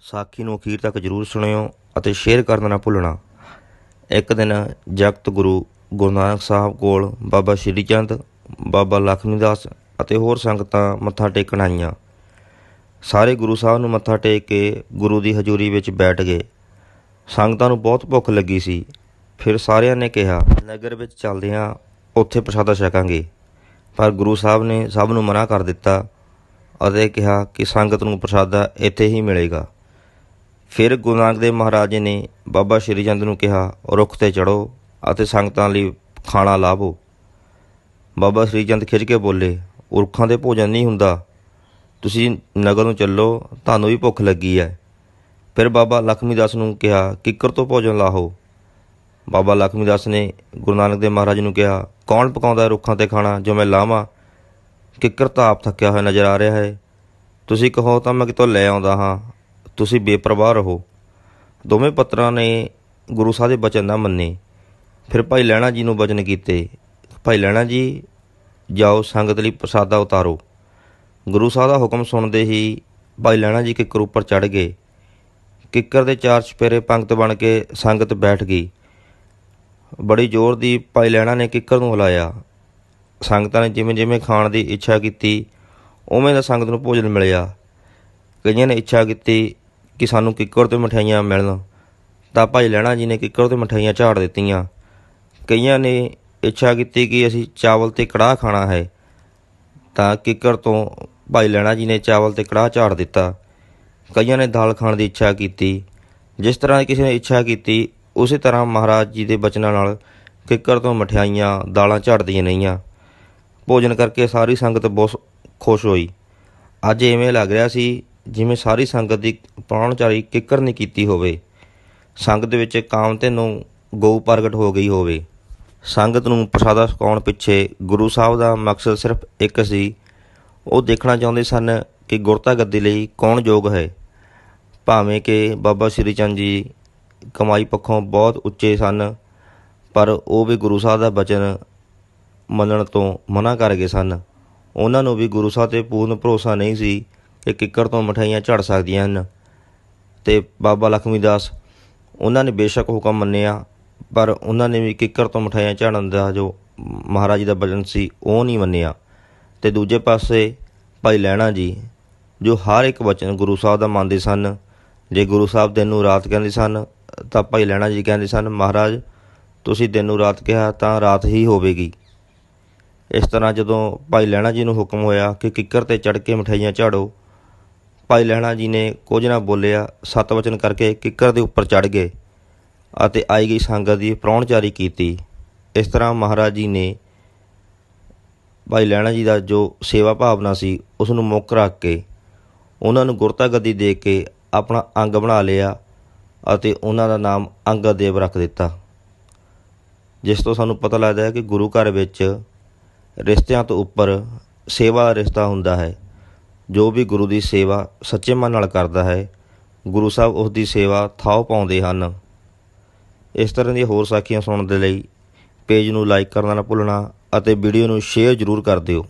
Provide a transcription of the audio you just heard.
ਸਾਖੀ ਨੂੰ ਅਖੀਰ ਤੱਕ ਜਰੂਰ ਸੁਣਿਓ ਅਤੇ ਸ਼ੇਅਰ ਕਰਨਾ ਨਾ ਭੁੱਲਣਾ। ਇੱਕ ਦਿਨ ਜਗਤ ਗੁਰੂ ਗੁਰੂ ਨਾਨਕ ਸਾਹਿਬ ਕੋਲ ਬਾਬਾ ਸ਼੍ਰੀ ਚੰਦ, ਬਾਬਾ ਲਖਮੀ ਦਾਸ ਅਤੇ ਹੋਰ ਸੰਗਤਾਂ ਮੱਥਾ ਟੇਕਣ ਆਈਆਂ। ਸਾਰੇ ਗੁਰੂ ਸਾਹਿਬ ਨੂੰ ਮੱਥਾ ਟੇਕ ਕੇ ਗੁਰੂ ਦੀ ਹਜ਼ੂਰੀ ਵਿੱਚ ਬੈਠ ਗਏ। ਸੰਗਤਾਂ ਨੂੰ ਬਹੁਤ ਭੁੱਖ ਲੱਗੀ ਸੀ। ਫਿਰ ਸਾਰਿਆਂ ਨੇ ਕਿਹਾ, ਨਗਰ ਵਿੱਚ ਚੱਲਦੇ ਹਾਂ ਉੱਥੇ ਪ੍ਰਸ਼ਾਦਾ ਛਕਾਂਗੇ। ਪਰ ਗੁਰੂ ਸਾਹਿਬ ਨੇ ਸਭ ਨੂੰ ਮਨਾ ਕਰ ਦਿੱਤਾ ਅਤੇ ਕਿਹਾ ਕਿ ਸੰਗਤ ਨੂੰ ਪ੍ਰਸ਼ਾਦਾ ਇੱਥੇ ਹੀ ਮਿਲੇਗਾ। ਫਿਰ ਗੁਰੂ ਨਾਨਕ ਦੇਵ ਮਹਾਰਾਜ ਜੀ ਨੇ ਬਾਬਾ ਸ਼੍ਰੀ ਚੰਦ ਨੂੰ ਕਿਹਾ, ਰੁੱਖ ਤੇ ਚੜੋ ਅਤੇ ਸੰਗਤਾਂ ਲਈ ਖਾਣਾ ਲਾਵੋ। ਬਾਬਾ ਸ਼੍ਰੀ ਚੰਦ ਖਿੱਚ ਕੇ ਬੋਲੇ ਉਰਖਾਂ ਦੇ ਭੋਜਨ ਨਹੀਂ ਹੁੰਦਾ। ਤੁਸੀਂ ਨਗਰ ਨੂੰ ਚੱਲੋ, ਤੁਹਾਨੂੰ ਵੀ ਭੁੱਖ ਲੱਗੀ ਹੈ। ਫਿਰ ਬਾਬਾ ਲਖਮੀ ਦਾਸ ਨੂੰ ਕਿਹਾ, ਕਿੱਕਰ ਤੋਂ ਭੋਜਨ ਲਾਹੋ। ਬਾਬਾ ਲਖਮੀ ਦਾਸ ਨੇ ਗੁਰੂ ਨਾਨਕ ਦੇਵ ਮਹਾਰਾਜ ਨੂੰ ਕਿਹਾ, ਕੌਣ ਪਕਾਉਂਦਾ ਹੈ ਰੁੱਖਾਂ ਤੇ ਖਾਣਾ ਜੋ ਮੈਂ ਲਾਵਾਂ? ਕਿੱਕਰ ਤਾਂ ਆਪ ਥੱਕਿਆ ਹੋਇਆ ਨਜ਼ਰ ਆ ਰਿਹਾ ਹੈ। ਤੁਸੀਂ ਕਹੋ ਤਾਂ ਮੈਂ ਕਿਤੋਂ ਲੈ ਆਉਂਦਾ ਹਾਂ। ਤੁਸੀਂ ਬੇਪਰਵਾਹ ਰਹੋ। ਦੋਵੇਂ ਪੁੱਤਰਾਂ ਨੇ ਗੁਰੂ ਸਾਹਿਬ ਦੇ ਬਚਨ ਨਾ ਮੰਨੇ। ਫਿਰ ਭਾਈ ਲੈਣਾ ਜੀ ਨੂੰ ਬਚਨ ਕੀਤੇ। ਭਾਈ ਲੈਣਾ ਜੀ, ਜਾਓ, ਸੰਗਤ ਲਈ ਪ੍ਰਸਾਦਾ ਉਤਾਰੋ। ਗੁਰੂ ਸਾਹਿਬ ਦਾ ਹੁਕਮ ਸੁਣਦੇ ਹੀ ਭਾਈ ਲੈਣਾ ਜੀ ਕਿੱਕਰ ਉੱਪਰ ਚੜ ਗਏ। ਕਿੱਕਰ ਦੇ ਚਾਰ ਚਪੇਰੇ ਪੰਕਤ ਬਣ ਕੇ ਸੰਗਤ ਬੈਠ ਗਈ। ਬੜੀ ਜ਼ੋਰ ਦੀ ਭਾਈ ਲੈਣਾ ਨੇ ਕਿੱਕਰ ਨੂੰ ਹਿਲਾਇਆ। ਸੰਗਤਾਂ ਨੇ ਜਿਵੇਂ ਜਿਵੇਂ ਖਾਣ ਦੀ ਇੱਛਾ ਕੀਤੀ, ਉਵੇਂ ਦਾ ਸੰਗਤ ਨੂੰ ਭੋਜਨ ਮਿਲਿਆ। ਕਈਆਂ ਨੇ ਇੱਛਾ ਕੀਤੀ ਕਿ ਸਾਨੂੰ ਕਿੱਕਰ ਤੇ ਮਠਿਆਈਆਂ ਮਿਲਣ। ਤਾਂ ਭਾਈ ਲੈਣਾ ਜੀ ਨੇ ਕਿੱਕਰ ਤੇ ਮਠਿਆਈਆਂ ਝਾੜ ਦਿੱਤੀਆਂ। ਕਈਆਂ ਨੇ ਇੱਛਾ ਕੀਤੀ ਕਿ ਅਸੀਂ ਚਾਵਲ ਤੇ ਕੜਾਹ ਖਾਣਾ ਹੈ। ਤਾਂ ਕਿੱਕਰ ਤੋਂ ਭਾਈ ਲੈਣਾ ਜੀ ਨੇ ਚਾਵਲ ਤੇ ਕੜਾਹ ਝਾੜ ਦਿੱਤਾ। ਕਈਆਂ ਨੇ ਦਾਲ ਖਾਣ ਦੀ ਇੱਛਾ ਕੀਤੀ। ਜਿਸ ਤਰ੍ਹਾਂ ਕਿਸੇ ਨੇ ਇੱਛਾ ਕੀਤੀ, ਉਸੇ ਤਰ੍ਹਾਂ ਮਹਾਰਾਜ ਜੀ ਦੇ ਬਚਨਾਂ ਨਾਲ ਕਿੱਕਰ ਤੋਂ ਮਠਿਆਈਆਂ, ਦਾਲਾਂ ਝਾੜਦੀਆਂ ਰਹੀਆਂ। ਭੋਜਨ ਕਰਕੇ ਸਾਰੀ ਸੰਗਤ ਬਹੁਤ ਖੁਸ਼ ਹੋਈ। ਅੱਜ ਐਵੇਂ ਲੱਗ ਰਿਹਾ ਸੀ ਜਿਵੇਂ ਸਾਰੀ ਸੰਗਤ ਦੀ ਪ੍ਰਾਹੁਣਚਾਰੀ ਕਿੱਕਰ ਨੇ ਕੀਤੀ ਹੋਵੇ, ਸੰਗਤ ਵਿੱਚ ਕਾਮਤੇ ਨੂੰ ਗਊ ਪ੍ਰਗਟ ਹੋ ਗਈ ਹੋਵੇ। ਸੰਗਤ ਨੂੰ ਪ੍ਰਸਾਦਾ ਛਕਾਉਣ ਪਿੱਛੇ ਗੁਰੂ ਸਾਹਿਬ ਦਾ ਮਕਸਦ ਸਿਰਫ ਇੱਕ ਸੀ, ਉਹ ਦੇਖਣਾ ਚਾਹੁੰਦੇ ਸਨ ਕਿ ਗੁਰਤਾ ਗੱਦੀ ਲਈ ਕੌਣ ਯੋਗ ਹੈ। ਭਾਵੇਂ ਕਿ ਬਾਬਾ ਸ਼੍ਰੀ ਚੰਦ ਜੀ ਕਮਾਈ ਪੱਖੋਂ ਬਹੁਤ ਉੱਚੇ ਸਨ, ਪਰ ਉਹ ਵੀ ਗੁਰੂ ਸਾਹਿਬ ਦਾ ਬਚਨ ਮੰਨਣ ਤੋਂ ਮਨਾ ਕਰ ਗਏ ਸਨ। ਉਹਨਾਂ ਨੂੰ ਵੀ ਗੁਰੂ ਸਾਹਿਬ ਤੇ ਪੂਰਨ ਭਰੋਸਾ ਨਹੀਂ ਸੀ ਕਿ ਕਿੱਕਰ ਤੋਂ ਮਠਾਈਆਂ ਝੜ ਸਕਦੀਆਂ ਹਨ। ਤੇ ਬਾਬਾ ਲਖਮੀ ਦਾਸ, ਉਹਨਾਂ ਨੇ ਬੇਸ਼ੱਕ ਹੁਕਮ ਮੰਨਿਆ, ਪਰ ਉਹਨਾਂ ਨੇ ਵੀ ਕਿੱਕਰ ਤੋਂ ਮਠਾਈਆਂ ਝਾੜਨ ਦਾ ਜੋ ਮਹਾਰਾਜ ਜੀ ਦਾ ਬਚਨ ਸੀ, ਉਹ ਨਹੀਂ ਮੰਨਿਆ। ਤੇ ਦੂਜੇ ਪਾਸੇ ਭਾਈ ਲੈਣਾ ਜੀ, ਜੋ ਹਰ ਇੱਕ ਵਚਨ ਗੁਰੂ ਸਾਹਿਬ ਦਾ ਮੰਨਦੇ ਸਨ, ਜੇ ਗੁਰੂ ਸਾਹਿਬ ਦਿਨ ਨੂੰ ਰਾਤ ਕਹਿੰਦੇ ਸਨ, ਤਾਂ ਭਾਈ ਲੈਣਾ ਜੀ ਕਹਿੰਦੇ ਸਨ, ਮਹਾਰਾਜ, ਤੁਸੀਂ ਦਿਨ ਨੂੰ ਰਾਤ ਕਿਹਾ, ਤਾਂ ਰਾਤ ਹੀ ਹੋਵੇਗੀ। ਇਸ ਤਰ੍ਹਾਂ ਜਦੋਂ ਭਾਈ ਲੈਣਾ ਜੀ ਨੂੰ ਹੁਕਮ ਹੋਇਆ ਕਿ ਕਿੱਕਰ ਤੇ ਚੜ ਕੇ ਮਠਾਈਆਂ ਝਾੜੋ ਭਾਈ ਲਹਿਣਾ ਜੀ ਨੇ ਕੁਝ ਨਾ ਬੋਲਿਆ, ਸਤ ਵਚਨ ਕਰਕੇ ਕਿੱਕਰ ਦੇ ਉੱਪਰ ਚੜ ਗਏ ਅਤੇ ਆਈ ਗਈ ਸੰਗਤ ਦੀ ਪ੍ਰਾਹੁਣਚਾਰੀ ਕੀਤੀ। ਇਸ ਤਰ੍ਹਾਂ ਮਹਾਰਾਜ ਜੀ ਨੇ ਭਾਈ ਲਹਿਣਾ ਜੀ ਦਾ ਜੋ ਸੇਵਾ ਭਾਵਨਾ ਸੀ ਉਸ ਨੂੰ ਮੁੱਖ ਰੱਖ ਕੇ ਉਹਨਾਂ ਨੂੰ ਗੁਰਤਾ ਗੱਦੀ ਦੇ ਕੇ ਆਪਣਾ ਅੰਗ ਬਣਾ ਲਿਆ ਅਤੇ ਉਹਨਾਂ ਦਾ ਨਾਮ ਅੰਗਦ ਦੇਵ ਰੱਖ ਦਿੱਤਾ। ਜਿਸ ਤੋਂ ਸਾਨੂੰ ਪਤਾ ਲੱਗਦਾ ਹੈ ਕਿ ਗੁਰੂ ਘਰ ਵਿੱਚ ਰਿਸ਼ਤਿਆਂ ਤੋਂ ਉੱਪਰ ਸੇਵਾ ਦਾ ਰਿਸ਼ਤਾ ਹੁੰਦਾ ਹੈ। ਜੋ ਵੀ ਗੁਰੂ ਦੀ ਸੇਵਾ ਸੱਚੇ ਮਨ ਨਾਲ ਕਰਦਾ ਹੈ, ਗੁਰੂ ਸਾਹਿਬ ਉਸ ਦੀ ਸੇਵਾ ਥਾਓ ਪਾਉਂਦੇ ਹਨ। ਇਸ ਤਰ੍ਹਾਂ ਦੀਆਂ ਹੋਰ ਸਾਖੀਆਂ ਸੁਣਨ ਦੇ ਲਈ ਪੇਜ ਨੂੰ ਲਾਈਕ ਕਰਨਾ ਨਾ ਭੁੱਲਣਾ ਅਤੇ ਵੀਡੀਓ ਨੂੰ ਸ਼ੇਅਰ ਜ਼ਰੂਰ ਕਰ ਦਿਓ।